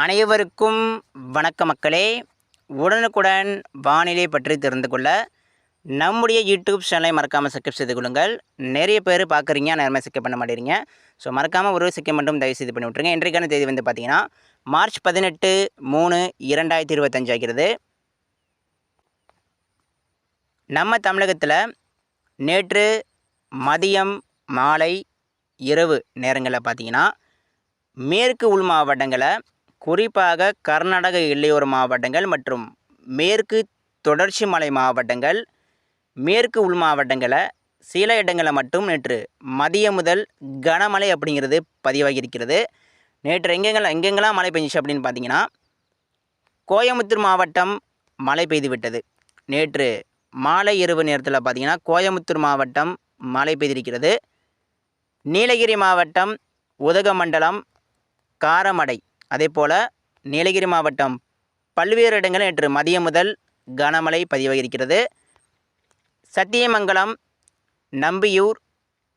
அனைவருக்கும் வணக்க மக்களே. உடனுக்குடன் வானிலை பற்றி தெரிந்து கொள்ள நம்முடைய யூடியூப் சேனலை மறக்காமல் சப்ஸ்கிரைப் செய்து கொள்ளுங்கள். நிறைய பேர் பார்க்குறீங்க நேரமாக சப்ஸ்கிரைப் பண்ண மாட்டேறீங்க. ஸோ மறக்காமல் ஒரு சப்ஸ்கிரைப் மட்டும் தயவு செய்து பண்ணி விட்ருங்க இன்றைக்கான தேதி வந்து பார்த்தீங்கன்னா மார்ச் பதினெட்டு மூணு இரண்டாயிரத்தி இருபத்தஞ்சு ஆகிறது. நம்ம தமிழகத்தில் நேற்று மதியம் மாலை இரவு நேரங்களில் பார்த்தீங்கன்னா மேற்கு உள் மாவட்டங்களை குறிப்பாக கர்நாடக எல்லையோர மாவட்டங்கள் மற்றும் மேற்கு தொடர்ச்சி மலை மாவட்டங்கள் மேற்கு உள் மாவட்டங்களை சில இடங்களில் மட்டும் நேற்று மதியம் முதல் கனமழை அப்படிங்கிறது பதிவாகி இருக்கிறது நேற்று எங்கெங்கெல்லாம் எங்கெங்கெல்லாம் மழை பெஞ்சிச்சு அப்படின்னு பார்த்தீங்கன்னா கோயம்புத்தூர் மாவட்டம் மழை பெய்து விட்டது நேற்று மாலை இரவு நேரத்தில் பார்த்தீங்கன்னா கோயம்புத்தூர் மாவட்டம் மழை பெய்திருக்கிறது. நீலகிரி மாவட்டம் உதகமண்டலம் காரமடை அதே போல் நீலகிரி மாவட்டம் பல்வேறு இடங்களில் நேற்று மதியம் முதல் கனமழை பதிவாகியிருக்கிறது. சத்தியமங்கலம் நம்பியூர்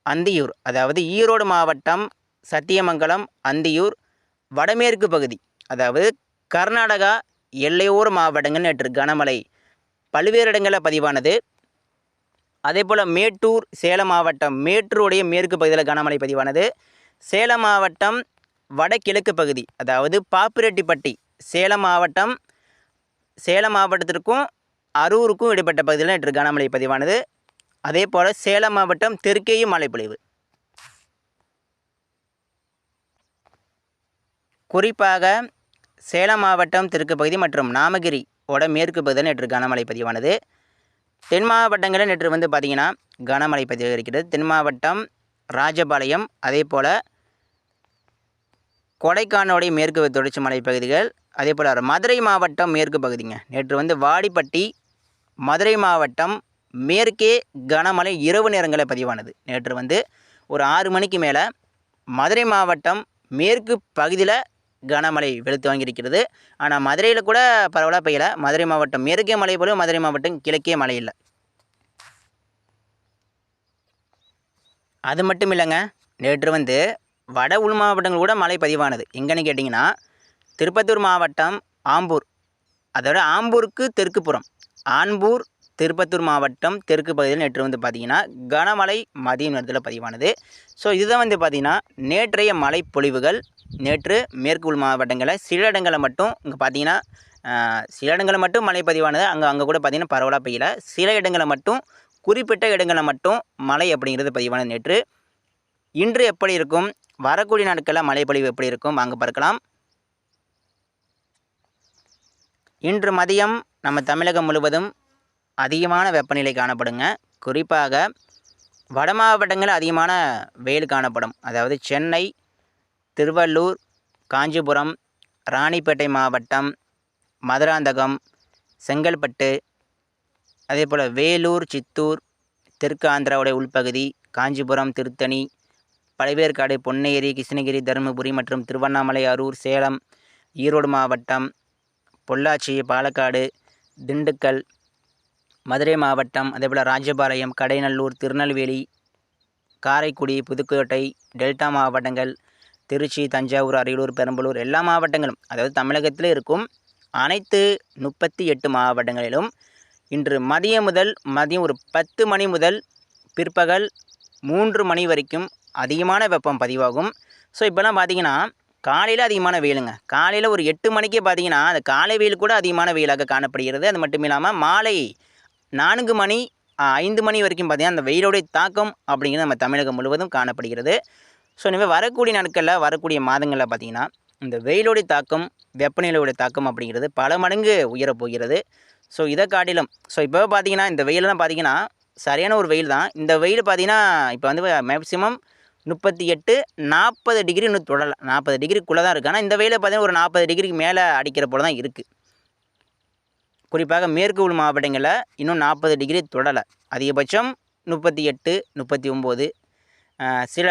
அந்தியூர் அதாவது ஈரோடு மாவட்டம் சத்தியமங்கலம் அந்தியூர் வடமேற்கு பகுதி அதாவது கர்நாடகா எல்லையோர மாவட்டங்கள் நேற்று கனமழை பல்வேறு இடங்களில் பதிவானது. அதே போல் மேட்டூர் சேலம் மாவட்டம் மேட்டூருடைய மேற்கு பகுதியில் கனமழை பதிவானது. சேலம் மாவட்டம் வடகிழக்கு பகுதி அதாவது பாப்பிரெட்டிப்பட்டி சேலம் மாவட்டம் சேலம் மாவட்டத்திற்கும் அரூருக்கும் இடைப்பட்ட பகுதியில் நேற்று கனமழை பதிவானது. அதே போல் சேலம் மாவட்டம் தெற்கேயும் மழை பொழிவு குறிப்பாக சேலம் மாவட்டம் தெற்கு பகுதி மற்றும் நாமகிரி ஓட மேற்கு பகுதியில் நேற்று கனமழை பதிவானது. தென் மாவட்டங்களில் நேற்று வந்து பார்த்திங்கன்னா கனமழை இருக்கிறது தென் மாவட்டம் ராஜபாளையம் அதே போல் கொடைக்கானலுடைய மேற்கு தொடர்ச்சி மலை பகுதிகள் அதே போல் மதுரை மாவட்டம் மேற்கு பகுதிங்க. நேற்று வந்து வாடிப்பட்டி மதுரை மாவட்டம் மேற்கே கனமழை இரவு நேரங்களில் பதிவானது. நேற்று வந்து ஒரு ஆறு மணிக்கு மேலே மதுரை மாவட்டம் மேற்கு பகுதியில் கனமழை வெளுத்து வாங்கியிருக்கிறது. ஆனால் மதுரையில் கூட பரவலாக பெய்யலை. மதுரை மாவட்டம் மேற்கே மலை போல மதுரை மாவட்டம் கிழக்கே மழை இல்லை. அது மட்டும் இல்லைங்க. நேற்று வந்து வட உள் மாவட்டங்கள் கூட மழை பதிவானது. எங்கன்னு கேட்டிங்கன்னா திருப்பத்தூர் மாவட்டம் ஆம்பூர். அதோட ஆம்பூருக்கு தெற்கு புறம் ஆன்பூர் திருப்பத்தூர் மாவட்டம் தெற்கு பகுதியில் நேற்று வந்து பார்த்திங்கன்னா கனமழை மதிய நேரத்தில் பதிவானது. ஸோ இதுதான் வந்து பார்த்திங்கன்னா நேற்றைய மழை பொழிவுகள். நேற்று மேற்கு உள் மாவட்டங்களில் சில இடங்களில் மட்டும் இங்கே பார்த்தீங்கன்னா சில இடங்களில் மட்டும் மழை பதிவானது. அங்கே அங்கே கூட பார்த்திங்கன்னா பரவலாக பெய்யல. சில இடங்களில் மட்டும் குறிப்பிட்ட இடங்களில் மட்டும் மழை அப்படிங்கிறது பதிவானது நேற்று. இன்று எப்படி இருக்கும்? வரக்கூடிய நாட்களில் மழைப்பொழிவு எப்படி இருக்கும்? வாங்க பார்க்கலாம். இன்று மதியம் நம்ம தமிழகம் முழுவதும் அதிகமான வெப்பநிலை காணப்படுங்க. குறிப்பாக வட மாவட்டங்களில் அதிகமான வெயில் காணப்படும். அதாவது சென்னை திருவள்ளூர் காஞ்சிபுரம் ராணிப்பேட்டை மாவட்டம் மதுராந்தகம் செங்கல்பட்டு அதே போல் வேலூர் சித்தூர் தெற்கு ஆந்திராவுடைய உள்பகுதி காஞ்சிபுரம் திருத்தணி பழவேற்காடு பொன்னேரி கிருஷ்ணகிரி தருமபுரி மற்றும் திருவண்ணாமலை அரூர் சேலம் ஈரோடு மாவட்டம் பொள்ளாச்சி பாலக்காடு திண்டுக்கல் மதுரை மாவட்டம் அதேபோல் ராஜபாளையம் கடைநல்லூர் திருநெல்வேலி காரைக்குடி புதுக்கோட்டை டெல்டா மாவட்டங்கள் திருச்சி தஞ்சாவூர் அரியலூர் பெரம்பலூர் எல்லா மாவட்டங்களும் அதாவது தமிழகத்தில் இருக்கும் அனைத்து முப்பத்தி எட்டு மாவட்டங்களிலும் இன்று மதியம் முதல் மதியம் ஒரு பத்து மணி முதல் பிற்பகல் மூன்று மணி வரைக்கும் அதிகமான வெப்பம் பதிவாகும். ஸோ இப்போல்லாம் பார்த்தீங்கன்னா காலையில் அதிகமான வெயிலுங்க. காலையில் ஒரு எட்டு மணிக்கே பார்த்தீங்கன்னா அந்த காலை வெயில் கூட அதிகமான வெயிலாக காணப்படுகிறது. அது மட்டும் இல்லாமல் மாலை நான்கு மணி ஐந்து மணி வரைக்கும் பார்த்திங்கன்னா அந்த வெயிலுடைய தாக்கம் அப்படிங்கிறது நம்ம தமிழகம் முழுவதும் காணப்படுகிறது. ஸோ இனிமேல் வரக்கூடிய நாட்களில் வரக்கூடிய மாதங்களில் பார்த்திங்கன்னா இந்த வெயிலுடைய தாக்கம் வெப்பநிலையுடைய தாக்கம் அப்படிங்கிறது பல மடங்கு உயரப்போகிறது. ஸோ இதை காட்டிலும் ஸோ இப்போ பார்த்தீங்கன்னா இந்த வெயிலெலாம் பார்த்திங்கன்னா சரியான ஒரு வெயில் தான் இந்த வெயில் பார்த்திங்கன்னா இப்போ வந்து மேக்ஸிமம் முப்பத்தி எட்டு நாற்பது டிகிரி இன்னும் தொடலை. நாற்பது டிகிரிக்குள்ளே தான் இருக்குது ஆனால் இந்த வெயில் பார்த்திங்கன்னா ஒரு நாற்பது டிகிரிக்கு மேலே அடிக்கிற போல தான் இருக்குது குறிப்பாக மேற்கு உள் மாவட்டங்களில் இன்னும் நாற்பது டிகிரி தொடலை. அதிகபட்சம் முப்பத்தி எட்டு முப்பத்தி ஒம்பது. சில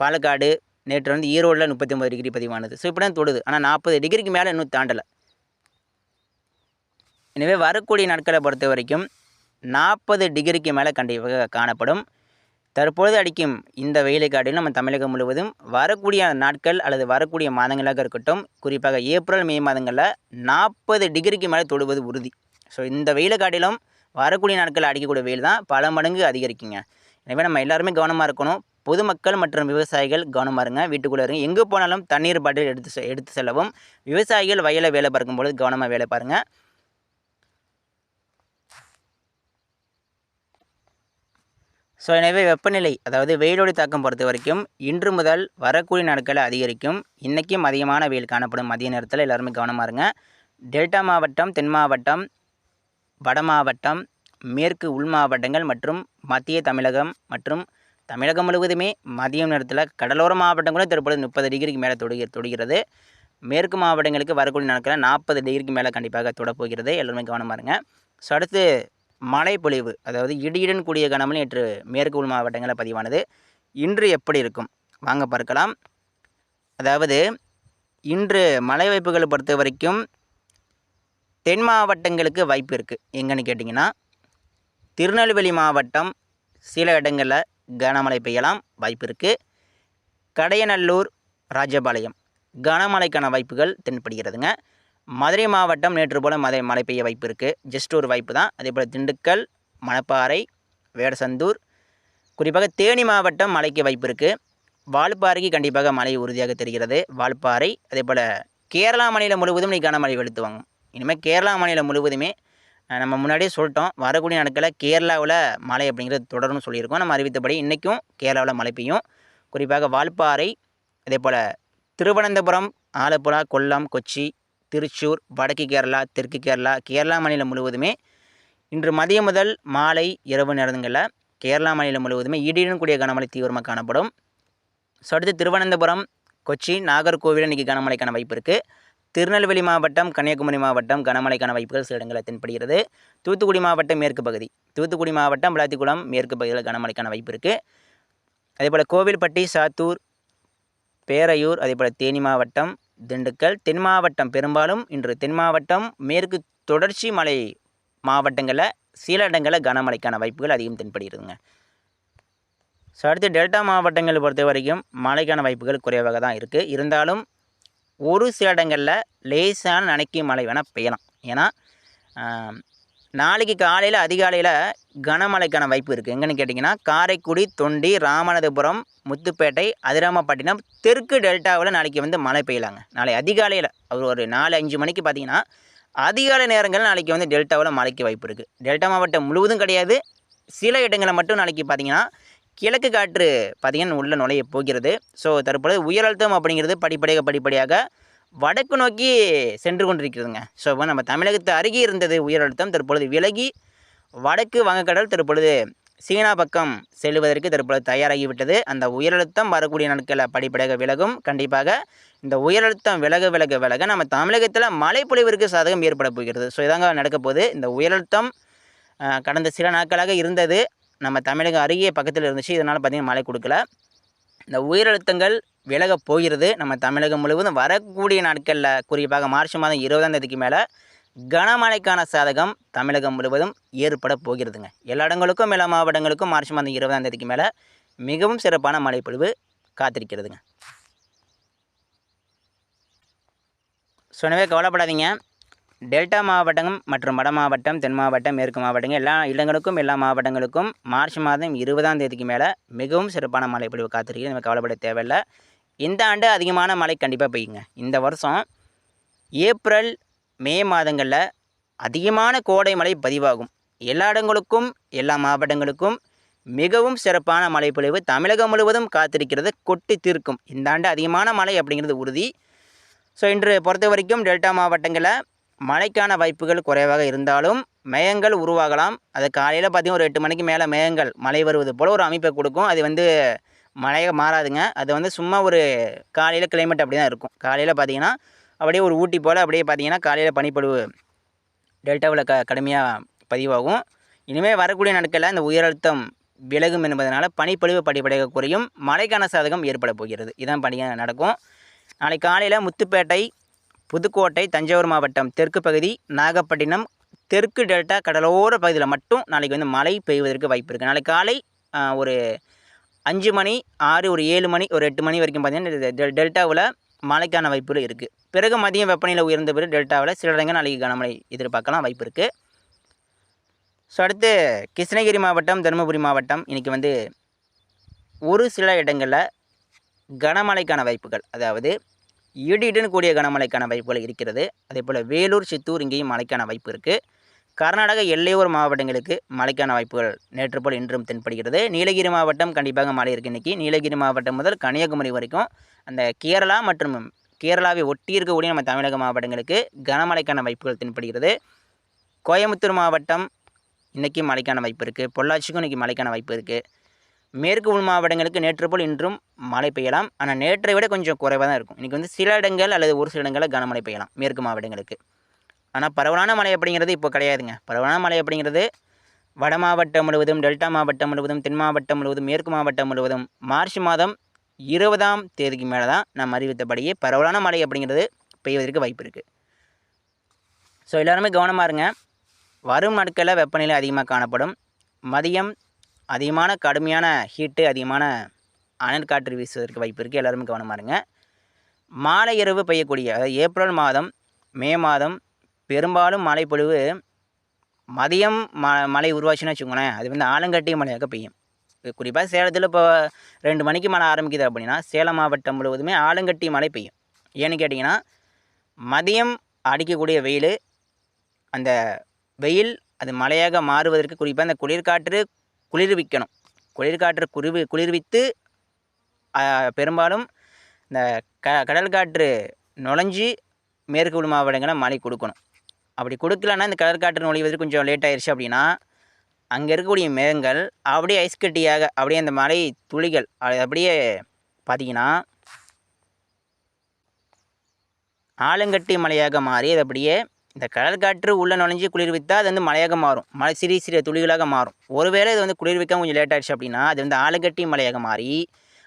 பாலக்காடு நேற்று வந்து ஈரோடில் முப்பத்தி ஒம்பது டிகிரி பதிவானது. ஸோ இப்படி தான் தொடுது. ஆனால் நாற்பது டிகிரிக்கு மேலே இன்னும் தாண்டலை. எனவே வரக்கூடிய நாட்களை பொறுத்த வரைக்கும் நாற்பது டிகிரிக்கு மேலே கண்டிப்பாக காணப்படும். தற்பொழுது அடிக்கும் இந்த வெயிலை காட்டிலும் நம்ம தமிழகம் முழுவதும் வரக்கூடிய நாட்கள் அல்லது வரக்கூடிய மாதங்களாக இருக்கட்டும் குறிப்பாக ஏப்ரல் மே மாதங்களில் நாற்பது டிகிரிக்கு மேலே தொடுவது உறுதி. ஸோ இந்த வெயிலை காட்டிலும் வரக்கூடிய நாட்கள் அடிக்கக்கூடிய வெயில் தான் பல மடங்கு அதிகரிக்குங்க. எனவே நம்ம எல்லாருமே கவனமாக இருக்கணும். பொதுமக்கள் மற்றும் விவசாயிகள் கவனமாக இருங்க. வீட்டுக்குள்ளே இருங்க. எங்கே போனாலும் தண்ணீர் பாட்டில் எடுத்து எடுத்து செல்லவும். விவசாயிகள் வயலை வேலை பார்க்கும்பொழுது கவனமாக வேலை பாருங்கள் ஸோ எனவே வெப்பநிலை அதாவது வெயிலோடு தாக்கம் பொறுத்த வரைக்கும் இன்று முதல் வரக்கூடிய நாட்களில் அதிகரிக்கும். இன்றைக்கும் அதிகமான வெயில் காணப்படும். மதிய நேரத்தில் எல்லாருமே கவனமாக இருங்க. டெல்டா மாவட்டம் தென் மாவட்டம் வட மாவட்டம் மேற்கு உள் மாவட்டங்கள் மற்றும் மத்திய தமிழகம் மற்றும் தமிழகம் முழுவதுமே மதியம் நேரத்தில் கடலோர மாவட்டம் கூட தற்பொழுது முப்பது டிகிரிக்கு மேலே தொடுகி தொடுகிறது. மேற்கு மாவட்டங்களுக்கு வரக்கூடிய நாட்களில் நாற்பது டிகிரிக்கு மேலே கண்டிப்பாக தொடப்போகிறது எல்லாருமே கவனமாக இருங்க. ஸோ அடுத்து மழைப்பொழிவு அதாவது இடியுடன் கூடிய கனமழை நேற்று மேற்கு உள் மாவட்டங்களில் பதிவானது. இன்று எப்படி இருக்கும்? வாங்க பார்க்கலாம். அதாவது இன்று மழை வாய்ப்புகளை பொறுத்த வரைக்கும் தென் மாவட்டங்களுக்கு வாய்ப்பு இருக்குது எங்கன்னு கேட்டிங்கன்னா திருநெல்வேலி மாவட்டம் சில இடங்களில் கனமழை பெய்யலாம் வாய்ப்பு இருக்குது கடையநல்லூர் ராஜபாளையம் கனமழைக்கான வாய்ப்புகள் தென்படுகிறதுங்க. மதுரை மாவட்டம் நேற்று போல் மழை மழை பெய்ய வாய்ப்பு இருக்குது ஜஸ்ட் ஒரு வாய்ப்பு தான். அதே போல் திண்டுக்கல் மணப்பாறை வேடசந்தூர் குறிப்பாக தேனி மாவட்டம் மழைக்கு வாய்ப்பு இருக்குது வால்பாறைக்கு கண்டிப்பாக மழை உறுதியாக தெரிகிறது. வால்பாறை அதே போல் கேரளா மாநிலம் முழுவதும் இன்றைக்கான மழை வெளுத்து வாங்கும். இனிமேல் கேரளா மாநிலம் முழுவதுமே நம்ம முன்னாடியே சொல்லிட்டோம். வரக்கூடிய நாட்களில் கேரளாவில் மழை அப்படிங்கிறது தொடரும்னு சொல்லியிருக்கோம். நம்ம அறிவித்தபடி இன்றைக்கும் கேரளாவில் மழை பெய்யும். குறிப்பாக வால்பாறை அதே போல் திருவனந்தபுரம் ஆலப்புழா கொல்லம் கொச்சி திருச்சூர் வடக்கு கேரளா தெற்கு கேரளா கேரளா மாநிலம் முழுவதுமே இன்று மதியம் முதல் மாலை இரவு நேரங்களில் கேரளா மாநிலம் முழுவதுமே இடியுடன் கூடிய கனமழை தீவிரமாக காணப்படும். ஸோ அடுத்து திருவனந்தபுரம் கொச்சி நாகர்கோவில் இன்றைக்கி கனமழைக்கான வாய்ப்பு இருக்குது திருநெல்வேலி மாவட்டம் கன்னியாகுமரி மாவட்டம் கனமழைக்கான வாய்ப்புகள் சில இடங்களில் தென்படுகிறது. தூத்துக்குடி மாவட்டம் மேற்கு பகுதி தூத்துக்குடி மாவட்டம் விளாத்திக்குளம் மேற்கு பகுதியில் கனமழைக்கான வாய்ப்பு இருக்குது அதேபோல் கோவில்பட்டி சாத்தூர் பேரையூர் அதேபோல் தேனி மாவட்டம் திண்டுக்கல் தென் மாவட்டம் பெரும்பாலும் இன்று தென் மாவட்டம் மேற்கு தொடர்ச்சி மலை மாவட்டங்களில் சில இடங்களில் கனமழைக்கான வாய்ப்புகள் அதிகம் தென்படுகிறதுங்க. ஸோ அடுத்து டெல்டா மாவட்டங்களை பொறுத்த வரைக்கும் மழைக்கான வாய்ப்புகள் குறைவாக தான் இருக்குது இருந்தாலும் ஒரு சில இடங்களில் லேசான நனைக்கும் மழை வேணால் பெய்யலாம். ஏன்னா நாளைக்கு காலையில் அதிகாலையில் கனமழைக்கான வாய்ப்பு இருக்குது எங்கன்னு கேட்டிங்கன்னா காரைக்குடி தொண்டி ராமநாதபுரம் முத்துப்பேட்டை அதிராமப்பட்டினம் தெற்கு டெல்டாவில் நாளைக்கு வந்து மழை பெய்யலாங்க. நாளை அதிகாலையில் ஒரு ஒரு நாலு அஞ்சு மணிக்கு பார்த்தீங்கன்னா அதிகாலை நேரங்கள் நாளைக்கு வந்து டெல்டாவில் மழைக்கு வாய்ப்பு இருக்குது டெல்டா மாவட்டம் முழுவதும் கிடையாது. சில இடங்களில் மட்டும் நாளைக்கு பார்த்தீங்கன்னா கிழக்கு காற்று பார்த்தீங்கன்னா உள்ள நுழைய போகிறது. ஸோ தற்பொழுது உயர் அழுத்தம் அப்படிங்கிறது படிப்படியாக படிப்படியாக வடக்கு நோக்கி சென்று கொண்டிருக்கிறதுங்க. ஸோ இப்போ நம்ம தமிழகத்து அருகே இருந்தது உயர் அழுத்தம் தற்பொழுது விலகி வடக்கு வங்கக்கடல் தற்பொழுது சீனா பக்கம் செல்வதற்கு தற்பொழுது தயாராகிவிட்டது. அந்த உயரழுத்தம் வரக்கூடிய நாட்களில் படிப்படியாக விலகும். கண்டிப்பாக இந்த உயரழுத்தம் விலக விலக விலக நம்ம தமிழகத்தில் மழை பொழிவிற்கு சாதகம் ஏற்பட போகிறது. ஸோ இதாங்க நடக்க போகுது. இந்த உயரழுத்தம் அழுத்தம் கடந்த சில நாட்களாக இருந்தது. நம்ம தமிழகம் அருகே பக்கத்தில் இருந்துச்சு. இதனால் பார்த்திங்கன்னா மழை கொடுக்கல. இந்த உயிரழுத்தங்கள் விலகப் போகிறது நம்ம தமிழகம் முழுவதும். வரக்கூடிய நாட்களில் குறிப்பாக மார்ச் மாதம் இருபதாம் தேதிக்கு மேலே கனமழைக்கான சாதகம் தமிழகம் முழுவதும் ஏற்பட போகிறதுங்க. எல்லா இடங்களுக்கும் எல்லா மாவட்டங்களுக்கும் மார்ச் மாதம் இருபதாம் தேதிக்கு மேலே மிகவும் சிறப்பான மழைப்பொழிவு காத்திருக்கிறதுங்க. சொன்னவே கவலைப்படாதீங்க. டெல்டா மாவட்டம் மற்றும் வட மாவட்டம் தென் மாவட்டம் மேற்கு மாவட்டங்கள் எல்லா இடங்களுக்கும் எல்லா மாவட்டங்களுக்கும் மார்ச் மாதம் இருபதாம் தேதிக்கு மேலே மிகவும் சிறப்பான மழை பொழிவு காத்திருக்கிறது. நம்ம கவலைப்பட தேவையில்லை. இந்த ஆண்டு அதிகமான மழை கண்டிப்பாக பெய்யுங்க. இந்த வருஷம் ஏப்ரல் மே மாதங்களில் அதிகமான கோடை மழை பதிவாகும். எல்லா இடங்களுக்கும் எல்லா மாவட்டங்களுக்கும் மிகவும் சிறப்பான மழைப்பொழிவு தமிழகம் முழுவதும் காத்திருக்கிறது. கொட்டி தீர்க்கும். இந்த ஆண்டு அதிகமான மழை அப்படிங்கிறது உறுதி. ஸோ இன்று பொறுத்த வரைக்கும் டெல்டா மாவட்டங்களில் மழைக்கான வாய்ப்புகள் குறைவாக இருந்தாலும் மேகங்கள் உருவாகலாம். அது காலையில் பார்த்தீங்கன்னா ஒரு எட்டு மணிக்கு மேலே மேகங்கள் மழை வருவது போல் ஒரு அமைப்பை கொடுக்கும். அது வந்து மழையாக மாறாதுங்க. அது வந்து சும்மா ஒரு காலையில் கிளைமேட் அப்படி தான் இருக்கும். காலையில் பார்த்தீங்கன்னா அப்படியே ஒரு ஊட்டி போல் அப்படியே பார்த்தீங்கன்னா காலையில் பனிப்பொழிவு டெல்டாவில் க கடுமையாக பதிவாகும். இனிமேல் வரக்கூடிய நாட்களில் இந்த உயரழுத்தம் விலகும் என்பதனால் பனிப்பொழிவு படிப்படையாக குறையும். மழைக்கான சாதகம் ஏற்பட போகிறது. இதான் பணி நடக்கும். நாளை காலையில் முத்துப்பேட்டை புதுக்கோட்டை தஞ்சாவூர் மாவட்டம் தெற்கு பகுதி நாகப்பட்டினம் தெற்கு டெல்டா கடலோர பகுதியில் மட்டும் நாளைக்கு வந்து மழை பெய்வதற்கு வாய்ப்பு இருக்குது நாளைக்கு காலை ஒரு அஞ்சு மணி ஆறு ஒரு ஏழு மணி ஒரு எட்டு மணி வரைக்கும் பார்த்தீங்கன்னா டெல்டாவில் மழைக்கான வாய்ப்புகள் இருக்குது பிறகு மதியம் வெப்பநிலை உயர்ந்த பிறகு டெல்டாவில் சில இடங்கள் நாளைக்கு கனமழை எதிர்பார்க்கலாம் வாய்ப்பு இருக்குது ஸோ அடுத்து கிருஷ்ணகிரி மாவட்டம் தருமபுரி மாவட்டம். இன்றைக்கி வந்து ஒரு சில இடங்களில் கனமழைக்கான வாய்ப்புகள். அதாவது இடியுடன் கூடிய கனமழைக்கான வாய்ப்புகள் இருக்கிறது. அதே போல் வேலூர் சித்தூர் இங்கேயும் மழைக்கான வாய்ப்பு இருக்குது கர்நாடக எல்லையோர் மாவட்டங்களுக்கு மழைக்கான வாய்ப்புகள் நேற்று போல் இன்றும் தென்படுகிறது. நீலகிரி மாவட்டம் கண்டிப்பாக மழை இருக்குது இன்றைக்கி நீலகிரி மாவட்டம் முதல் கன்னியாகுமரி வரைக்கும் அந்த கேரளா மற்றும் கேரளாவை ஒட்டி இருக்கக்கூடிய நம்ம தமிழக மாவட்டங்களுக்கு கனமழைக்கான வாய்ப்புகள் தென்படுகிறது. கோயம்புத்தூர் மாவட்டம் இன்றைக்கி மழைக்கான வாய்ப்பு இருக்குது பொள்ளாச்சிக்கும் இன்றைக்கி மழைக்கான வாய்ப்பு இருக்குது மேற்கு உள் மாவட்டங்களுக்கு நேற்று போல் இன்றும் மழை பெய்யலாம். ஆனால் நேற்றை விட கொஞ்சம் குறைவாக தான் இருக்கும். இன்றைக்கி வந்து சில இடங்கள் அல்லது ஒரு சில இடங்களில் கனமழை பெய்யலாம் மேற்கு மாவட்டங்களுக்கு. ஆனால் பரவலான மழை அப்படிங்கிறது இப்போ கிடையாதுங்க. பரவலான மழை அப்படிங்கிறது வட மாவட்டம் முழுவதும் டெல்டா மாவட்டம் முழுவதும் தென் மாவட்டம் முழுவதும் மேற்கு மாவட்டம் முழுவதும் மார்ச் மாதம் இருபதாம் தேதிக்கு மேலே தான் நாம் அறிவித்தபடியே பரவலான மழை அப்படிங்கிறது பெய்வதற்கு வாய்ப்பு இருக்குது ஸோ எல்லாருமே கவனமாக இருங்க. வரும் நாட்களில் வெப்பநிலை அதிகமாக காணப்படும். மதியம் அதிகமான கடுமையான ஹீட்டு அதிகமான அனல் காற்று வீசுவதற்கு வாய்ப்பு இருக்குது எல்லாருமே கவனமாக இருங்க. மாலை இரவு பெய்யக்கூடிய அதாவது ஏப்ரல் மாதம் மே மாதம் பெரும்பாலும் மழைப்பொழிவு மதியம் ம மழை உருவாச்சுன்னு வச்சுக்கோங்களேன் அது வந்து ஆலங்கட்டிய மழையாக பெய்யும். குறிப்பாக சேலத்தில் இப்போ ரெண்டு மணிக்கு மழை ஆரம்பிக்குது அப்படின்னா சேலம் மாவட்டம் முழுவதுமே ஆலங்கட்டி மழை பெய்யும். ஏன்னு கேட்டிங்கன்னா மதியம் அடிக்கக்கூடிய வெயில் அந்த வெயில் அது மழையாக மாறுவதற்கு குறிப்பாக அந்த குளிர்காற்று குளிர்விக்கணும். குளிர்காற்று குருவி குளிர்வித்து பெரும்பாலும் இந்த க கடல் காற்று நுழைஞ்சி மேற்கு உள் மாவட்டங்களை மழை கொடுக்கணும். அப்படி கொடுக்கலன்னா இந்த கடற்காற்று நுழைவதற்கு கொஞ்சம் லேட் ஆயிடுச்சு அப்படின்னா அங்கே இருக்கக்கூடிய மேகங்கள் அப்படியே ஐஸ் கட்டியாக அப்படியே அந்த மலை துளிகள் அது அப்படியே பார்த்தீங்கன்னா ஆலங்கட்டி மலையாக மாறி அது அப்படியே இந்த கடற்காற்று உள்ளே நுழைஞ்சி குளிர்வித்தால் அது வந்து மலையாக மாறும். மழை சிறிய சிறிய துளிகளாக மாறும். ஒருவேளை இது வந்து குளிர்விக்க கொஞ்சம் லேட் ஆயிடுச்சு அப்படின்னா அது வந்து ஆலங்கட்டி மலையாக மாறி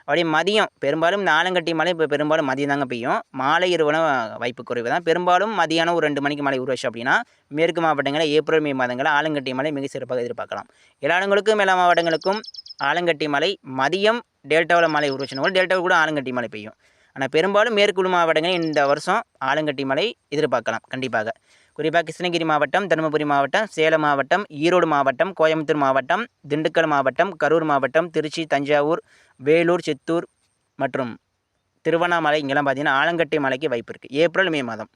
அப்படியே மதியம் பெரும்பாலும் இந்த ஆலங்கட்டி மழை இப்போ பெரும்பாலும் மதியம் தாங்க பெய்யும். மாலை இரவுலாம் வாய்ப்பு குறைவு தான். பெரும்பாலும் மதியானம் ஒரு ரெண்டு மணிக்கு மழை உருவாச்சு அப்படின்னா மேற்கு மாவட்டங்களில் ஏப்ரல் மே மாதங்களில் ஆலங்கட்டி மழை மிக சிறப்பாக எதிர்பார்க்கலாம். எல்லா இடங்களுக்கும் எல்லா மாவட்டங்களுக்கும் ஆலங்கட்டி மலை மதியம் டெல்டாவில் மழை உருவாச்சுனா கூட டெல்டாவில் கூட ஆலங்கட்டி மழை பெய்யும். ஆனால் பெரும்பாலும் மேற்குழு மாவட்டங்களில் இந்த வருஷம் ஆலங்கட்டி மழை எதிர்பார்க்கலாம் கண்டிப்பாக. குறிப்பாக கிருஷ்ணகிரி மாவட்டம் தருமபுரி மாவட்டம் சேலம் மாவட்டம் ஈரோடு மாவட்டம் கோயம்புத்தூர் மாவட்டம் திண்டுக்கல் மாவட்டம் கரூர் மாவட்டம் திருச்சி தஞ்சாவூர் வேலூர் சித்தூர் மற்றும் திருவண்ணாமலை இங்கெல்லாம் பார்த்தீங்கன்னா ஆலங்கட்டி மலைக்கு வாய்ப்பு இருக்குது ஏப்ரல் மே மாதம்.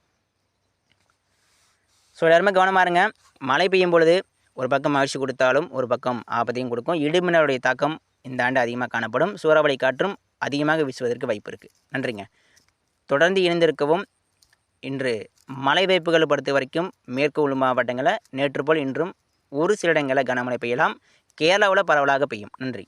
ஸோ எல்லாருமே கவனமாக இருங்க. மழை பெய்யும் பொழுது ஒரு பக்கம் மகிழ்ச்சி கொடுத்தாலும் ஒரு பக்கம் ஆபத்தையும் கொடுக்கும். இடிமின்னலுடைய தாக்கம் இந்த ஆண்டு அதிகமாக காணப்படும். சூறாவளி காற்றும் அதிகமாக வீசுவதற்கு வாய்ப்பு இருக்குது நன்றிங்க. தொடர்ந்து இணைந்திருக்கவும். இன்று மழை வாய்ப்புகள் பொறுத்த வரைக்கும் மேற்கு உள் மாவட்டங்களில் நேற்று போல் இன்றும் ஒரு சில இடங்களில் கனமழை பெய்யலாம். கேரளாவில் பரவலாக பெய்யும். நன்றி.